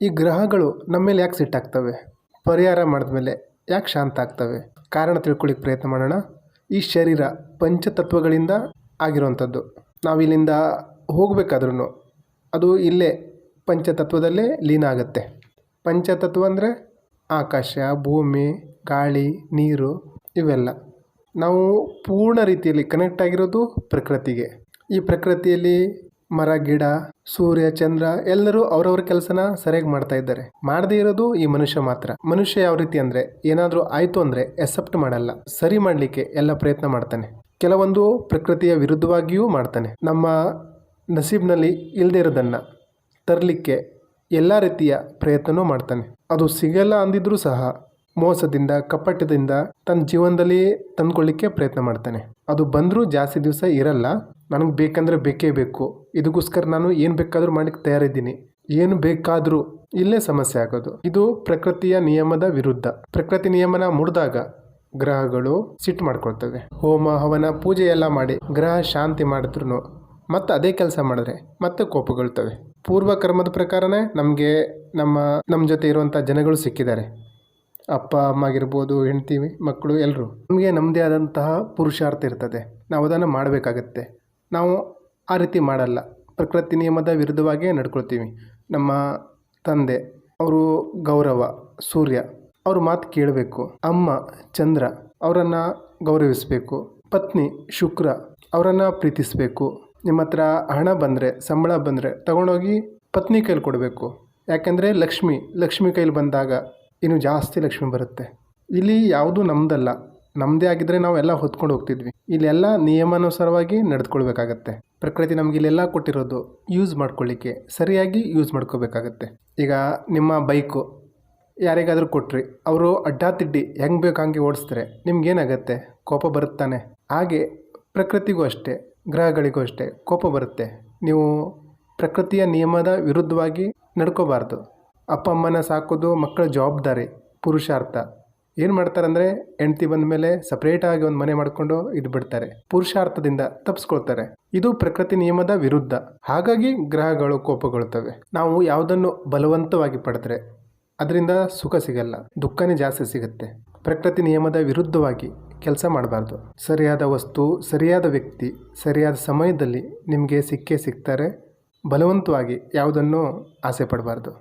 ಈ ಗ್ರಹಗಳು ನಮ್ಮ ಮೇಲೆ ಯಾಕೆ ಸಿಟ್ಟಾಗ್ತವೆ? ಪರಿಹಾರ ಮಾಡಿದ್ಮೇಲೆ ಯಾಕೆ ಶಾಂತ ಆಗ್ತವೆ ಕಾರಣ ತಿಳ್ಕೊಳ್ಳಿಕ್ಕೆ ಪ್ರಯತ್ನ ಮಾಡೋಣ. ಈ ಶರೀರ ಪಂಚತತ್ವಗಳಿಂದ ಆಗಿರುವಂಥದ್ದು ನಾವು ಇಲ್ಲಿಂದ ಹೋಗಬೇಕಾದ್ರೂ ಅದು ಇಲ್ಲೇ ಪಂಚತತ್ವದಲ್ಲೇ ಲೀನ ಆಗುತ್ತೆ. ಪಂಚತತ್ವ ಅಂದರೆ ಆಕಾಶ, ಭೂಮಿ, ಗಾಳಿ, ನೀರು ಇವೆಲ್ಲ. ನಾವು ಪೂರ್ಣ ರೀತಿಯಲ್ಲಿ ಕನೆಕ್ಟ್ ಆಗಿರೋದು ಪ್ರಕೃತಿಗೆ. ಈ ಪ್ರಕೃತಿಯಲ್ಲಿ ಮರ, ಗಿಡ, ಸೂರ್ಯ, ಚಂದ್ರ ಎಲ್ಲರೂ ಅವರವ್ರ ಕೆಲಸನ ಸರಿಯಾಗಿ ಮಾಡ್ತಾ ಇದ್ದಾರೆ. ಮಾಡದೇ ಇರೋದು ಈ ಮನುಷ್ಯ ಮಾತ್ರ. ಮನುಷ್ಯ ಯಾವ ರೀತಿ ಅಂದ್ರೆ ಏನಾದರೂ ಆಯ್ತು ಅಂದ್ರೆ ಎಸೆಪ್ಟ್ ಮಾಡಲ್ಲ. ಸರಿ ಮಾಡಲಿಕ್ಕೆ ಎಲ್ಲ ಪ್ರಯತ್ನ ಮಾಡ್ತಾನೆ. ಕೆಲವೊಂದು ಪ್ರಕೃತಿಯ ವಿರುದ್ಧವಾಗಿಯೂ ಮಾಡ್ತಾನೆ. ನಮ್ಮ ನಸೀಬ್ನಲ್ಲಿ ಇಲ್ಲದೇ ಇರೋದನ್ನು ತರಲಿಕ್ಕೆ ಎಲ್ಲ ರೀತಿಯ ಪ್ರಯತ್ನವೂ ಮಾಡ್ತಾನೆ. ಅದು ಸಿಗಲ್ಲ ಅಂದಿದ್ರೂ ಸಹ ಮೋಸದಿಂದ, ಕಪಟದಿಂದ ತನ್ನ ಜೀವನದಲ್ಲಿ ತಂದ್ಕೊಳ್ಳಿಕ್ಕೆ ಪ್ರಯತ್ನ ಮಾಡ್ತಾನೆ. ಅದು ಬಂದರೂ ಜಾಸ್ತಿ ದಿವಸ ಇರಲ್ಲ. ನನಗೆ ಬೇಕಂದರೆ ಬೇಕೇ ಬೇಕು. ಇದಕ್ಕೋಸ್ಕರ ನಾನು ಏನು ಬೇಕಾದರೂ ಮಾಡಕ್ಕೆ ತಯಾರಿದ್ದೀನಿ. ಏನು ಬೇಕಾದರೂ ಇಲ್ಲೇ ಸಮಸ್ಯೆ ಆಗೋದು. ಇದು ಪ್ರಕೃತಿಯ ನಿಯಮದ ವಿರುದ್ಧ. ಪ್ರಕೃತಿ ನಿಯಮನ ಮುರಿದಾಗ ಗ್ರಹಗಳು ಸಿಟ್ಟು ಮಾಡ್ಕೊಳ್ತವೆ. ಹೋಮ, ಹವನ, ಪೂಜೆ ಎಲ್ಲ ಮಾಡಿ ಗ್ರಹ ಶಾಂತಿ ಮಾಡಿದ್ರು ಮತ್ತೆ ಅದೇ ಕೆಲಸ ಮಾಡಿದ್ರೆ ಮತ್ತೆ ಕೋಪಗೊಳ್ತವೆ. ಪೂರ್ವ ಕರ್ಮದ ಪ್ರಕಾರನೇ ನಮಗೆ ನಮ್ಮ ನಮ್ಮ ಜೊತೆ ಇರುವಂಥ ಜನಗಳು ಸಿಕ್ಕಿದ್ದಾರೆ. ಅಪ್ಪ, ಅಮ್ಮ ಆಗಿರ್ಬೋದು, ಹೆಂಡತಿ, ಮಕ್ಕಳು ಎಲ್ಲರೂ ನಮಗೆ ನಮ್ಮದೇ ಆದಂತಹ ಪುರುಷಾರ್ಥ ಇರ್ತದೆ. ನಾವು ಅದನ್ನು ಮಾಡಬೇಕಾಗತ್ತೆ. ನಾವು ಆ ರೀತಿ ಮಾಡಲ್ಲ. ಪ್ರಕೃತಿ ನಿಯಮದ ವಿರುದ್ಧವಾಗಿಯೇ ನಡ್ಕೊಳ್ತೀವಿ. ನಮ್ಮ ತಂದೆ, ಅವರು ಗೌರವ, ಸೂರ್ಯ, ಅವ್ರ ಮಾತು ಕೇಳಬೇಕು. ಅಮ್ಮ, ಚಂದ್ರ, ಅವರನ್ನು ಗೌರವಿಸಬೇಕು. ಪತ್ನಿ, ಶುಕ್ರ, ಅವರನ್ನು ಪ್ರೀತಿಸಬೇಕು. ನಿಮ್ಮ ಹತ್ರ ಹಣ ಬಂದರೆ, ಸಂಬಳ ಬಂದರೆ ತಗೊಂಡೋಗಿ ಪತ್ನಿ ಕೈಲಿ ಕೊಡಬೇಕು. ಯಾಕೆಂದರೆ ಲಕ್ಷ್ಮಿ ಲಕ್ಷ್ಮಿ ಕೈಲಿ ಬಂದಾಗ ಇನ್ನು ಜಾಸ್ತಿ ಲಕ್ಷ್ಮಿ ಬರುತ್ತೆ. ಇಲ್ಲಿ ಯಾವುದು ನಮ್ಮದಲ್ಲ ನಮ್ಮದೇ ಆಗಿದ್ದರೆ ನಾವು ಎಲ್ಲ ಹೊತ್ಕೊಂಡು ಹೋಗ್ತಿದ್ವಿ. ಇಲ್ಲೆಲ್ಲ ನಿಯಮಾನುಸಾರವಾಗಿ ನಡೆದುಕೊಳ್ಬೇಕಾಗತ್ತೆ. ಪ್ರಕೃತಿ ನಮ್ಗೆ ಇಲ್ಲೆಲ್ಲ ಕೊಟ್ಟಿರೋದು ಯೂಸ್ ಮಾಡ್ಕೊಳ್ಳಿಕ್ಕೆ, ಸರಿಯಾಗಿ ಯೂಸ್ ಮಾಡ್ಕೋಬೇಕಾಗತ್ತೆ. ಈಗ ನಿಮ್ಮ ಬೈಕು ಯಾರಿಗಾದರೂ ಕೊಟ್ರಿ, ಅವರು ಅಡ್ಡಾತಿಡ್ಡಿ ಹೆಂಗೆ ಬೇಕು ಹಂಗೆ ಓಡಿಸ್ತಾರೆ, ನಿಮ್ಗೇನಾಗತ್ತೆ? ಕೋಪ ಬರುತ್ತಾನೆ? ಹಾಗೆ ಪ್ರಕೃತಿಗೂ ಅಷ್ಟೇ, ಗ್ರಹಗಳಿಗೂ ಅಷ್ಟೇ ಕೋಪ ಬರುತ್ತೆ. ನೀವು ಪ್ರಕೃತಿಯ ನಿಯಮದ ವಿರುದ್ಧವಾಗಿ ನಡ್ಕೋಬಾರ್ದು. ಅಪ್ಪ ಅಮ್ಮನ ಸಾಕೋದು ಮಕ್ಕಳ ಜವಾಬ್ದಾರಿ, ಪುರುಷಾರ್ಥ. ಏನು ಮಾಡ್ತಾರಂದರೆ ಹೆಂಡ್ತಿ ಬಂದ ಮೇಲೆ ಸಪ್ರೇಟಾಗಿ ಒಂದು ಮನೆ ಮಾಡಿಕೊಂಡು ಇದು ಬಿಡ್ತಾರೆ. ಪುರುಷಾರ್ಥದಿಂದ ತಪ್ಪಿಸ್ಕೊಳ್ತಾರೆ ಇದು ಪ್ರಕೃತಿ ನಿಯಮದ ವಿರುದ್ಧ. ಹಾಗಾಗಿ ಗ್ರಹಗಳು ಕೋಪಗೊಳ್ತವೆ. ನಾವು ಯಾವುದನ್ನು ಬಲವಂತವಾಗಿ ಪಡೆದರೆ ಅದರಿಂದ ಸುಖ ಸಿಗಲ್ಲ, ದುಃಖನೇ ಜಾಸ್ತಿ ಸಿಗುತ್ತೆ. ಪ್ರಕೃತಿ ನಿಯಮದ ವಿರುದ್ಧವಾಗಿ ಕೆಲಸ ಮಾಡಬಾರ್ದು. ಸರಿಯಾದ ವಸ್ತು, ಸರಿಯಾದ ವ್ಯಕ್ತಿ, ಸರಿಯಾದ ಸಮಯದಲ್ಲಿ ನಿಮಗೆ ಸಿಕ್ಕೇ ಸಿಗ್ತಾರೆ. ಬಲವಂತವಾಗಿ ಯಾವುದನ್ನು ಆಸೆ ಪಡಬಾರ್ದು.